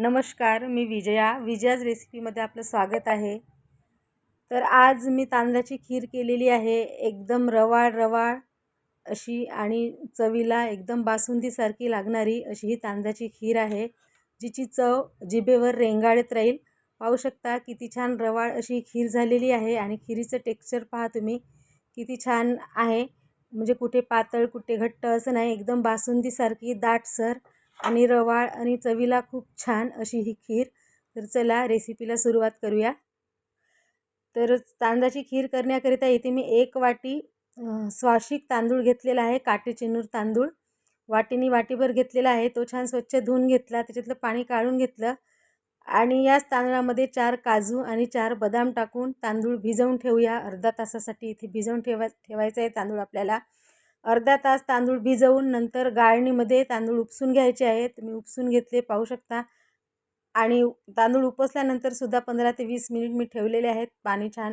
नमस्कार मी विजया. विजयाज रेसिपीमध्ये आपलं स्वागत आहे. तर आज मी तांदळाची खीर केलेली आहे. एकदम रवाळ रवाळ अशी आणि चवीला एकदम बासुंदीसारखी लागणारी अशी ही तांदळाची खीर आहे जिची चव जिभेवर रेंगाळत राहील. पाहू शकता किती छान रवाळ अशी खीर झालेली आहे आणि खिरीचं टेक्स्चर पहा तुम्ही किती छान आहे. म्हणजे कुठे पातळ कुठे घट्ट असं नाही एकदम बासुंदीसारखी दाटसर आणि रवाळ आणि चवीला खूप छान अशी ही खीर. तर चला रेसिपीला सुरुवात करूया. तर तांदळाची खीर करण्याकरिता इथे मी एक वाटी स्वाशिक तांदूळ घेतलेला आहे काटे चिनूर तांदूळ. वाटीनी वाटीभर घेतलेला आहे तो छान स्वच्छ धुवून घेतला त्याच्यातलं पाणी काढून घेतलं. आणि याच तांदळामध्ये चार काजू आणि चार बदाम टाकून तांदूळ भिजवून ठेवूया. अर्धा तासासाठी इथे भिजवून ठेवा ठेवायचं आहे तांदूळ आपल्याला. अर्धा तास तांदूळ भिजवून नंतर गाळणीमध्ये तांदूळ उपसून घ्यायचे आहेत. मी उपसून घेतले पाहू शकता. आणि तांदूळ उपसल्यानंतर सुद्धा पंधरा ते वीस मिनिट मी ठेवलेले आहेत. पाणी छान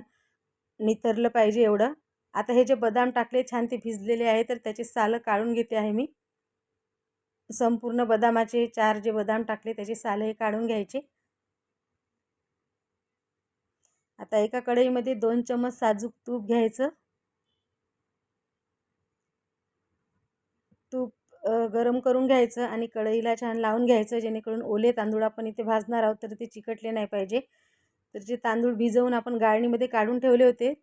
नितरलं पाहिजे एवढं. आता हे जे बदाम टाकले छान ते भिजलेले आहे तर त्याचे सालं काढून घेते आहे मी. संपूर्ण बदामाचे चार जे बदाम टाकले त्याचे सालं हे काढून घ्यायचे. आता एका कढईमध्ये दोन चमच साजूक तूप घ्यायचं तूप गरम करून घ्यायचं आणि कढईला छान लावून घ्यायचं जेणेकरून ओले तांदूळ आपण इथे भाजणार आहोत तर ते चिकटले नाही पाहिजे. तर जे तांदूळ भिजवून आपण गाळणीमध्ये काढून ठेवले होते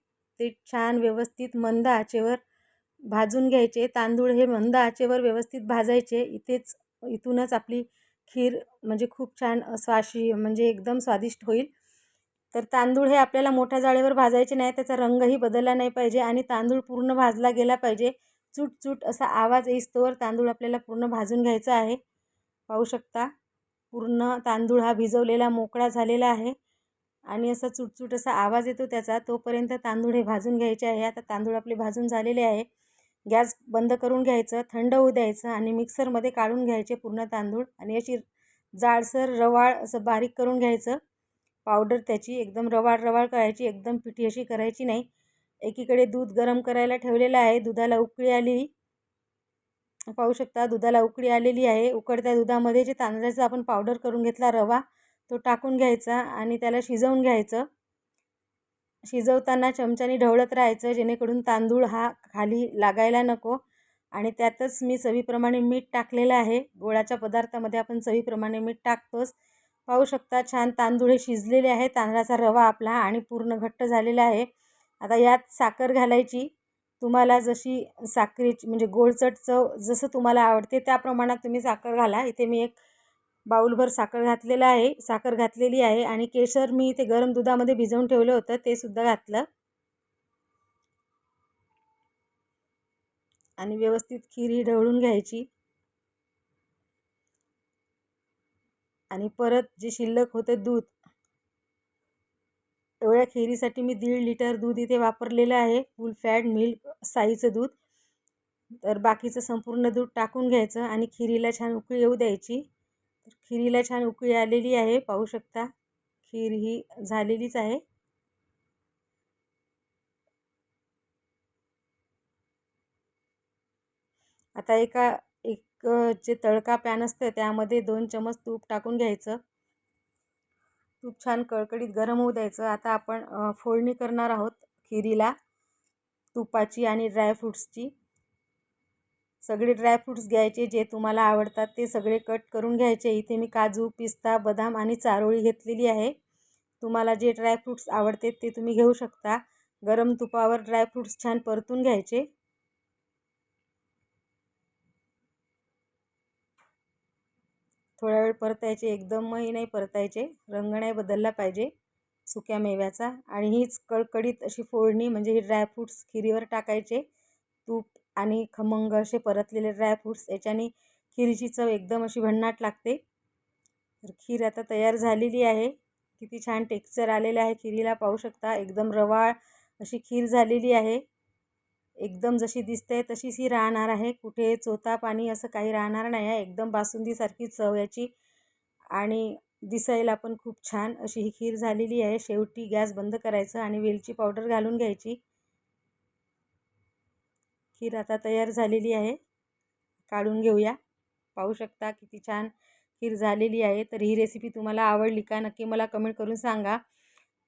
ते छान व्यवस्थित मंद आचेवर भाजून घ्यायचे. तांदूळ हे मंद आचेवर व्यवस्थित भाजायचे. इथेच इथूनच आपली खीर म्हणजे खूप छान स्वाशी म्हणजे एकदम स्वादिष्ट होईल. तर तांदूळ हे आपल्याला मोठ्या जाळीवर भाजायचे नाही त्याचा रंगही बदलला नाही पाहिजे आणि तांदूळ पूर्ण भाजला गेला पाहिजे. चूट चूट असा आवाज येईस्तोवर तांदूळ आपल्याला पूर्ण भाजून घ्यायचा आहे. पाहू शकता पूर्ण तांदूळ हा भिजवलेला मोकळा झालेला आहे आणि असा चुटचूट असा आवाज येतो त्याचा तोपर्यंत तांदूळ हे भाजून घ्यायचे आहे. आता तांदूळ आपले भाजून झालेले आहे. गॅस बंद करून घ्यायचं थंड होऊ द्यायचं आणि मिक्सरमध्ये काढून घ्यायचे पूर्ण तांदूळ आणि अशी जाडसर रवाळ असं बारीक करून घ्यायचं. पावडर त्याची एकदम रवाळ रवाळ करायची एकदम पिठी अशी करायची नाही. एकीकडे दूध गरम करायला ठेवलेलं आहे. दुधाला उकळी आली. पाहू शकता दुधाला उकळी आलेली आहे. उकडत्या दुधामध्ये जे तांदळाचा आपण पावडर करून घेतला रवा तो टाकून घ्यायचा आणि त्याला शिजवून घ्यायचं. शिजवताना चमच्याने ढवळत राहायचं. जेणेकरून तांदूळ हा खाली लागायला नको आणि त्यातच मी चवीप्रमाणे मीठ टाकलेलं आहे. गोळाच्या पदार्थामध्ये आपण चवीप्रमाणे मीठ टाकतोच. पाहू शकता छान तांदूळ हे शिजलेले आहे. तांदळाचा रवा आपला आणि पूर्ण घट्ट झालेला आहे. आता यात साखर घालायची. तुम्हाला जशी साखरेची म्हणजे गोडचट चव जसं तुम्हाला आवडते त्या प्रमाणात तुम्ही साखर घाला. इथे मी एक बाऊलभर साखर घातलेलं आहे. साखर घातलेली आहे आणि केशर मी इथे गरम दुधामध्ये भिजवून ठेवलं होतं ते सुद्धा घातलं. आणि व्यवस्थित खीर ही ढवळून घ्यायची. आणि परत जे शिल्लक होतं दूध एवढ्या खिरीसाठी मी दीड लिटर दूध इथे वापरलेलं आहे. फुल फॅट मिल्क साईचं दूध. तर बाकीचं संपूर्ण दूध टाकून घ्यायचं आणि खिरीला छान उकळी येऊ द्यायची. तर खिरीला छान उकळी आलेली आहे. पाहू शकता खीर ही झालेलीच आहे. आता एका एक जे तळका पॅन असतं त्यामध्ये दोन चमच तूप टाकून घ्यायचं. तूप छान कळकळीत गरम होऊ द्यायचं. आता आपण फोडणी करणार आहोत खिरीला तुपाची आणि ड्रायफ्रूट्सची सगळे ड्रायफ्रूट्स घ्यायचे जे तुम्हाला आवडतात ते सगळे कट करून घ्यायचे. इथे मी काजू पिस्ता बदाम आणि चारोळी घेतलेली आहे. तुम्हाला जे ड्रायफ्रूट्स आवडते ते तुम्ही घेऊ शकता. गरम तुपावर ड्रायफ्रूट्स छान परतून घ्यायचे. थोड्या वेळ परतायचे एकदमही नाही परतायचे रंग नाही बदलला पाहिजे सुक्या मेव्याचा. आणि हीच कळकळीत अशी फोडणी म्हणजे ही ड्रायफ्रूट्स खिरीवर टाकायचे तूप आणि खमंग असे परतलेले ड्रायफ्रूट्स याच्याने खिरीची चव एकदम अशी भन्नाट लागते. तर खीर आता तयार झालेली आहे. किती छान टेक्स्चर आलेलं आहे. खिरीला पाहू शकता. एकदम रवाळ अशी खीर झालेली आहे. एकदम जशी दिसते तशीच ही राहणार आहे. कुठे चोथा पाणी असं काही राहणार नाही आहे. एकदम बासुंदीसारखी चव याची आणि दिसायला पण खूप छान अशी ही खीर झालेली आहे. शेवटी गॅस बंद करायचं आणि वेलची पावडर घालून घ्यायची. खीर आता तयार झालेली आहे. काढून घेऊया. पाहू शकता किती छान खीर झालेली आहे. तर ही रेसिपी तुम्हाला आवडली का नक्की मला कमेंट करून सांगा.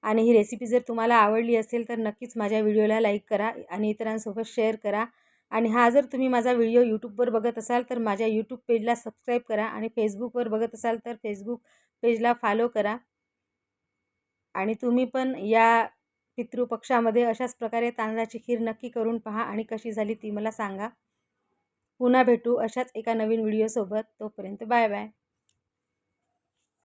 आणि ही रेसिपी जर तुम्हाला आवडली असेल तर नक्कीच माझ्या व्हिडिओला लाईक करा आणि इतरांसोबत शेअर करा. आणि हा जर तुम्ही माझा व्हिडिओ यूट्यूबवर बघत असाल तर माझ्या यूट्यूब पेजला सबस्क्राईब करा आणि फेसबुकवर बघत असाल तर फेसबुक पेजला फॉलो करा. आणि तुम्ही पण या पितृपक्षामध्ये अशाच प्रकारे तांदळाची खीर नक्की करून पहा आणि कशी झाली ती मला सांगा. पुन्हा भेटू अशाच एका नवीन व्हिडिओसोबत. तोपर्यंत बाय बाय.